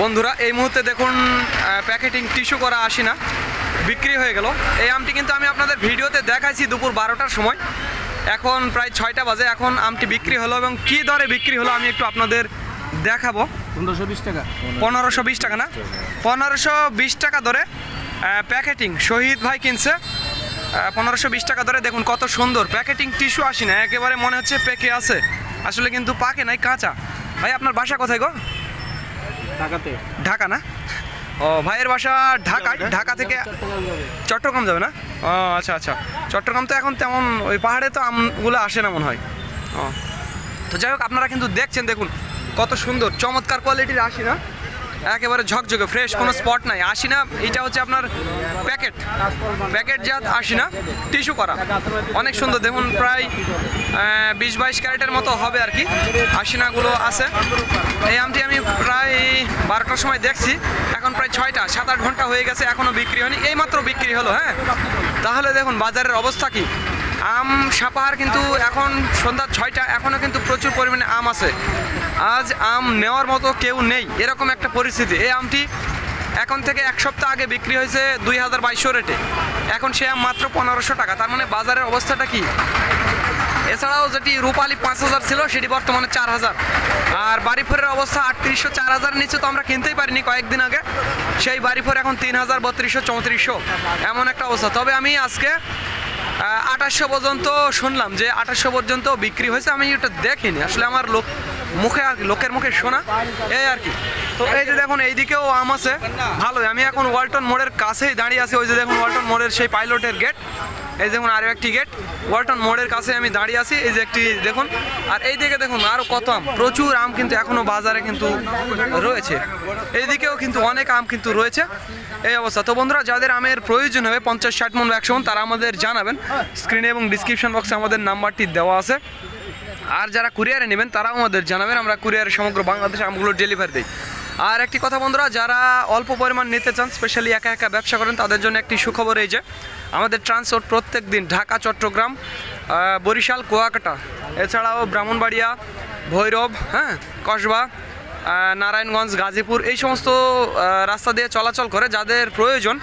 বন্ধুরা এই মুহূর্তে দেখুন প্যাকেটিং টিস্যু করা আসি না বিক্রি হয়ে গেল। এই আমটি কিন্তু আমি আপনাদের ভিডিওতে দেখাইছি দুপুর বারোটার সময়। এখন প্রায় ছয়টা বাজে এখন আমটি বিক্রি হলো এবং কী দরে বিক্রি হলো আমি একটু আপনাদের দেখাবো। পনেরোশো বিশ টাকা। পনেরোশো বিশ টাকা না? পনেরোশো বিশ টাকা ধরে প্যাকেটিং শহীদ ভাই কিনছে। পনেরোশো বিশ টাকা ধরে দেখুন কত সুন্দর প্যাকেটিং টিস্যু আসি না একেবারে মনে হচ্ছে পেকে আছে। আসলে কিন্তু পাকে নাই কাঁচা। ভাই আপনার বাসা কোথায় গো? টাকাতে ঢাকা না? ও ভাইয়ের বাসা ঢাকায়? ঢাকা থেকে চট্টগ্রাম যাবে। না? ও আচ্ছা আচ্ছা। চট্টগ্রাম তো এখন তেমন ওই পাহাড়ে তো আমগুলো আসে না মনে হয়। ও। তো যাই হোক আপনারা কিন্তু দেখছেন দেখুন কত সুন্দর চমৎকার কোয়ালিটির আসি না? একেবারে ঝকঝকে ফ্রেশ কোনো স্পট নাই। আসি না এটা হচ্ছে আপনার প্যাকেট প্যাকেট জাত আসি না টিস্যু করা। অনেক সুন্দর দেখুন প্রায় বিশ বাইশ ক্যারেটের মতো হবে আর কি। আশিনাগুলো আছে। এই আমটি আমি প্রায় বারোটার সময় দেখছি। এখন প্রায় ছয়টা সাত আট ঘণ্টা হয়ে গেছে এখনও বিক্রি হয়নি। এইমাত্র বিক্রি হলো হ্যাঁ? তাহলে দেখুন বাজারের অবস্থা কি? আম সাপাহার কিন্তু এখন সন্ধ্যা ছয়টা এখনও কিন্তু প্রচুর পরিমাণে আম আছে। আজ আম নেওয়ার মতো কেউ নেই, এরকম একটা পরিস্থিতি। এই আমটি এখন থেকে এক সপ্তাহ আগে বিক্রি হয়েছে দুই হাজার বাইশশো রেটে। এখন সে আম মাত্র পনেরোশো টাকা, তার মানে বাজারের অবস্থাটা কি? এছাড়াও যেটি রূপালি পাঁচ হাজার ছিল, সেটি বর্তমানে চার হাজার। আর বাড়িফোরের অবস্থা আটত্রিশশো, চার হাজার নিচে তো আমরা কিনতেই পারিনি কয়েকদিন আগে। সেই বাড়িফোর এখন তিন হাজার, বত্রিশশো, চৌত্রিশশো, এমন একটা অবস্থা। তবে আমি আজকে আঠাশশো পর্যন্ত শুনলাম যে আঠাশশো পর্যন্ত বিক্রি হয়েছে। আমি এটা দেখিনি। আসলে আমার লোক মুখে আর লোকের মুখে শোনা। এই আর কি। তো এই যে দেখুন, এইদিকেও আম আছে। ভালোই। আমি এখন ওয়ালটন মোড়ের কাছেই দাঁড়িয়ে আছি। ওই যে দেখুন, ওয়ালটন মোড়ের সেই পাইলটের গেট এই দেখুন আরও একটি গেট ওয়ালটন মোড়ের কাছে আমি দাঁড়িয়ে আছি। এই যে একটি, দেখুন। আর এই দিকে দেখুন আরও কত আম। প্রচুর আম কিন্তু এখনও বাজারে কিন্তু রয়েছে। এইদিকেও কিন্তু অনেক আম কিন্তু রয়েছে। এই অবস্থা। তো বন্ধুরা, যাদের আমের প্রয়োজন হবে, পঞ্চাশ, ষাট মন একশো মন, তারা আমাদের জানাবেন। স্ক্রিনে এবং ডিসক্রিপশন বক্সে আমাদের নাম্বারটি দেওয়া আছে। আর যারা কুরিয়ারে নেবেন, তারাও আমাদের জানাবেন। আমরা কুরিয়ারে সমগ্র বাংলাদেশে আমগুলো ডেলিভারি দিই। আর একটি কথা বন্ধুরা, যারা অল্প পরিমাণ নিতে চান স্পেশালি একা একা ব্যবসা করেন, তাদের জন্য একটি সুখবর এই যে, আমাদের ট্রান্সপোর্ট প্রত্যেক দিন ঢাকা, চট্টগ্রাম বরিশাল, কুয়াকাটা, এছাড়াও ব্রাহ্মণবাড়িয়া, ভৈরব হ্যাঁ কসবা নারায়ণগঞ্জ, গাজীপুর, এই সমস্ত রাস্তা দিয়ে চলাচল করে, যাদের প্রয়োজন,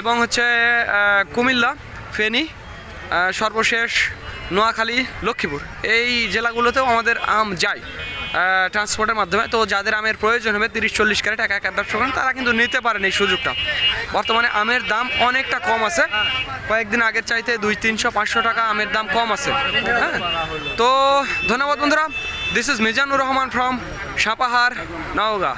এবং হচ্ছে কুমিল্লা, ফেনী সর্বশেষ, নোয়াখালী, লক্ষ্মীপুর, এই জেলাগুলোতেও আমাদের আম যায়। ট্রান্সপোর্টের মাধ্যমে। তো যাদের আমের প্রয়োজন হবে তিরিশ চল্লিশ ক্যারেট একা একা ব্যবসা করেন, তারা কিন্তু নিতে পারেন এই সুযোগটা। বর্তমানে আমের দাম অনেকটা কম আছে। কয়েকদিন আগের চাইতে দুই, তিনশো, পাঁচশো টাকা আমের দাম কম আছে। হ্যাঁ? তো ধন্যবাদ বন্ধুরা। This is Mizanur Rahman from Sapahar, Naogaon.